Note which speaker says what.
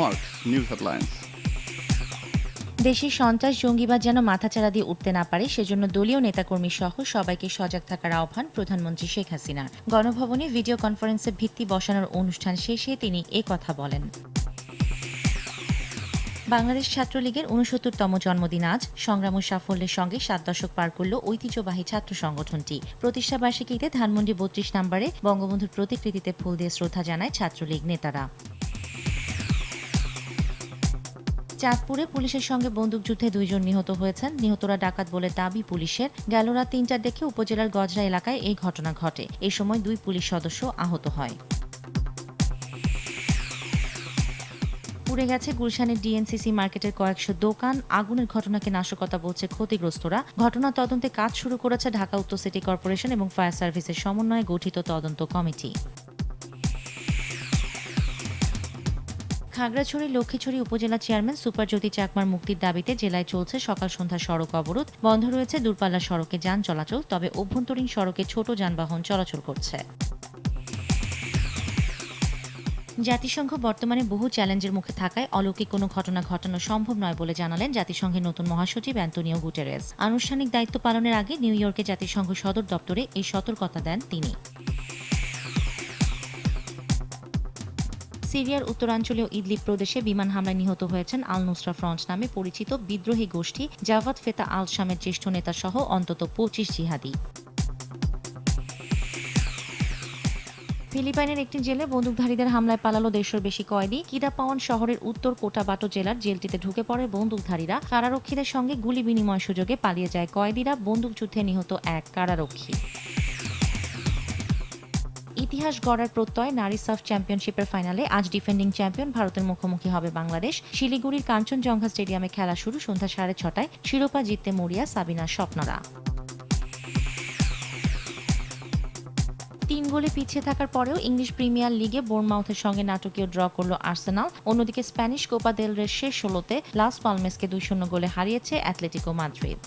Speaker 1: Mark, News Headlines.
Speaker 2: দেশে সন্ত্রাস জঙ্গিবাদ যেন মাথাচাড়া দিয়ে উঠতে না পারে সেজন্য দলীয় নেতাকর্মী সহ সবাইকে সজাগ থাকার আহ্বান প্রধানমন্ত্রী শেখ হাসিনার। গণভবনে ভিডিও কনফারেন্সে ভিত্তি বসানোর অনুষ্ঠান শেষে তিনি এ কথা বলেন। বাংলাদেশ ছাত্রলীগের উনসত্তরতম জন্মদিন আজ। সংগ্রাম ও সাফল্যের সঙ্গে সাত দশক পার করল ঐতিহ্যবাহী ছাত্র সংগঠনটি। প্রতিষ্ঠাবার্ষিকীতে ধানমন্ডি বত্রিশ নম্বরে বঙ্গবন্ধুর প্রতিকৃতিতে ফুল দিয়ে শ্রদ্ধা জানায় ছাত্রলীগ নেতারা। চাঁদপুরে পুলিশের সঙ্গে বন্দুকযুদ্ধে দুইজন নিহত হয়েছেন। নিহতরা ডাকাত বলে দাবি পুলিশের। গেল রাত তিনটার দেখে উপজেলার গজরা এলাকায় এই ঘটনা ঘটে। এ সময় দুই পুলিশ সদস্য আহত হয়। পুড়ে গেছে গুলশানের ডিএনসিসি মার্কেটের কয়েকশো দোকান। আগুনের ঘটনাকে নাশকতা বলছে ক্ষতিগ্রস্তরা। ঘটনা তদন্তে কাজ শুরু করেছে ঢাকা উত্তর সিটি কর্পোরেশন এবং ফায়ার সার্ভিসের সমন্বয়ে গঠিত তদন্ত কমিটি। খাগড়াছড়ি, লক্ষ্মীছড়ি উপজেলা চেয়ারম্যান সুপারজ্যোতি চাকমার মুক্তির দাবিতে জেলায় চলছে সকাল সন্ধ্যা সড়ক অবরোধ। বন্ধ রয়েছে দূরপাল্লা সড়কে যান চলাচল, তবে অভ্যন্তরীণ সড়কে ছোট যানবাহন চলাচল করছে। জাতিসংঘ বর্তমানে বহু চ্যালেঞ্জের মুখে থাকায় অলৌকিক কোনো ঘটনা ঘটানো সম্ভব নয় বলে জানালেন জাতিসংঘের নতুন মহাসচিব অ্যান্টনিও গুটেরেস। আনুষ্ঠানিক দায়িত্ব পালনের আগে নিউ ইয়র্কে জাতিসংঘ সদর দপ্তরে এই সতর্কতা দেন তিনি। সিরিয়ার উত্তরাঞ্চলীয় ইদলিব প্রদেশে বিমান হামলায় নিহত হয়েছেন আল নুসরা ফ্রন্ট নামে পরিচিত বিদ্রোহী গোষ্ঠী জাভাত ফেতা আল শামের জ্যেষ্ঠ নেতা সহ অন্তত পঁচিশ জিহাদি। ফিলিপাইনের একটি জেলে বন্দুকধারীদের হামলায় পালালো দেড়শোর বেশি কয়েদি। কিরাপাওয়ান শহরের উত্তর কোটাবাটো জেলার জেলটিতে ঢুকে পড়ে বন্দুকধারীরা। কারারক্ষীদের সঙ্গে গুলি বিনিময় সুযোগে পালিয়ে যায় কয়েদিরা। বন্দুকযুদ্ধে নিহত এক কারারক্ষী। ইতিহাস গড়ার প্রত্যয় নারী সাফ চ্যাম্পিয়নশিপের ফাইনালে আজ ডিফেন্ডিং চ্যাম্পিয়ন ভারতের মুখোমুখি হবে বাংলাদেশ। শিলিগুড়ির কাঞ্চনজঙ্ঘা স্টেডিয়ামে খেলা শুরু সন্ধ্যা সাড়ে ছটায়। শিরোপা জিততে মরিয়া, সাবিনার স্বপ্নরা। তিন গোলে পিছিয়ে থাকার পরেও ইংলিশ প্রিমিয়ার লিগে বোর্নমাউথের সঙ্গে নাটকীয় ড্র করল আর্সেনাল। অন্যদিকে স্প্যানিশ কোপা দেল রের শেষ ষোলোতে লাস পালমেসকে দুই শূন্য গোলে হারিয়েছে অ্যাথলেটিকো মাদ্রিদ।